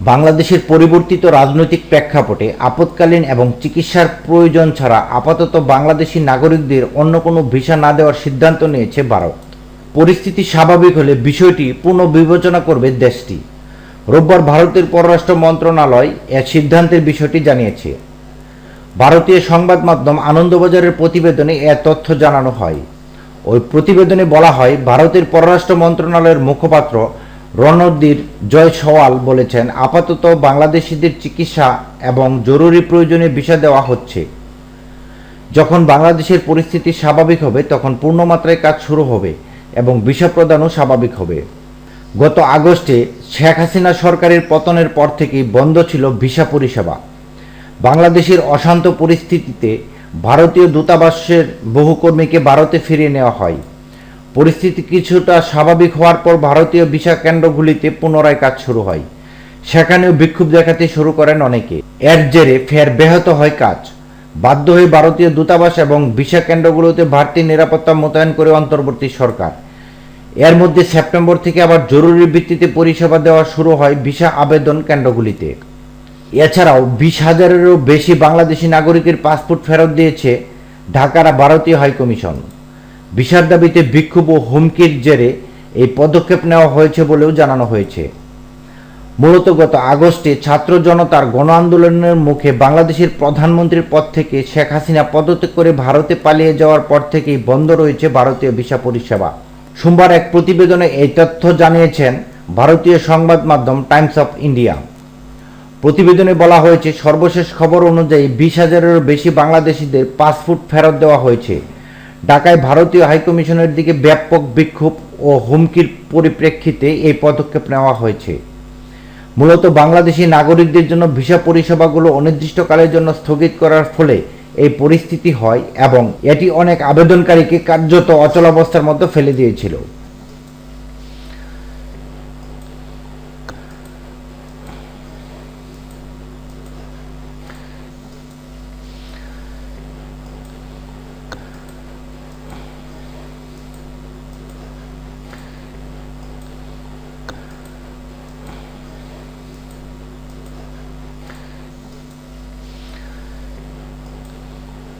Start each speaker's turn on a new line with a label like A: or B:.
A: বাংলাদেশের পরিবর্তিত রাজনৈতিক প্রেক্ষাপটে আপৎকালীন এবং চিকিৎসার প্রয়োজন ছাড়া আপাতত বাংলাদেশি নাগরিকদের অন্য কোনো ভিসা না দেওয়ার সিদ্ধান্ত নিয়েছে ভারত। পরিস্থিতি স্বাভাবিক হলে বিষয়টি পুনর্বিবেচনা করবে দেশটি। রোববার ভারতের পররাষ্ট্র মন্ত্রণালয় এর সিদ্ধান্তের বিষয়টি জানিয়েছে। ভারতীয় সংবাদ মাধ্যম আনন্দবাজারের প্রতিবেদনে এ তথ্য জানানো হয়। ওই প্রতিবেদনে বলা হয়, ভারতের পররাষ্ট্র মন্ত্রণালয়ের মুখপাত্র রণদীর জয় সওয়াল বলেছেন, আপাতত বাংলাদেশিদের চিকিৎসা এবং জরুরি প্রয়োজনে ভিসা দেওয়া হচ্ছে। যখন বাংলাদেশের পরিস্থিতি স্বাভাবিক হবে, তখন পূর্ণমাত্রায় কাজ শুরু হবে এবং ভিসা প্রদানও স্বাভাবিক হবে। গত আগস্টে শেখ হাসিনা সরকারের পতনের পর থেকেই বন্ধ ছিল ভিসা পরিষেবা। বাংলাদেশের অশান্ত পরিস্থিতিতে ভারতীয় দূতাবাসের বহু কর্মীকে ভারতে ফিরিয়ে নেওয়া হয়। পরিস্থিতি কিছুটা স্বাভাবিক হওয়ার পর ভারতীয় ভিসা কেন্দ্রগুলিতে পুনরায় কাজ শুরু হয়। সেখানেও বিক্ষোভ দেখাতে শুরু করেন অনেকে। এর জেরে ফের ব্যাহত হয় কাজ। বাধ্য হয়ে ভারতীয় দূতাবাস এবং ভিসা কেন্দ্রগুলোতে বাড়তি নিরাপত্তা মোতায়েন করে অন্তর্বর্তী সরকার। এর মধ্যে সেপ্টেম্বর থেকে আবার জরুরি ভিত্তিতে পরিষেবা দেওয়া শুরু হয় ভিসা আবেদন কেন্দ্রগুলিতে। এছাড়াও বিশ হাজারেরও বেশি বাংলাদেশি নাগরিকের পাসপোর্ট ফেরত দিয়েছে ঢাকার ভারতীয় হাইকমিশন। ভিসার দাবিতে বিক্ষোভ ও হুমকির জেরে এই পদক্ষেপ নেওয়া হয়েছে বলেও জানানো হয়েছে। মূলত গত আগস্টে ছাত্র জনতার গণ আন্দোলনের মুখে বাংলাদেশের প্রধানমন্ত্রীর পদ থেকে শেখ হাসিনা পদত্যাগ করে ভারতে পালিয়ে যাওয়ার পর থেকেই বন্ধ রয়েছে ভারতীয় ভিসা পরিষেবা। সোমবার এক প্রতিবেদনে এই তথ্য জানিয়েছেন ভারতীয় সংবাদ মাধ্যম টাইমস অফ ইন্ডিয়া। প্রতিবেদনে বলা হয়েছে, সর্বশেষ খবর অনুযায়ী বিশ হাজারেরও বেশি বাংলাদেশিদের পাসপোর্ট ফেরত দেওয়া হয়েছে। ঢাকায় ভারতীয় হাইকমিশনের দিকে ব্যাপক বিক্ষোভ ও হুমকির পরিপ্রেক্ষিতে এই পদক্ষেপ নেওয়া হয়েছে। মূলত বাংলাদেশি নাগরিকদের জন্য ভিসা পরিষেবাগুলো অনির্দিষ্টকালের জন্য স্থগিত করার ফলে এই পরিস্থিতি হয় এবং এটি অনেক আবেদনকারীকে কার্যত অচলাবস্থার মধ্যে ফেলে দিয়েছিল।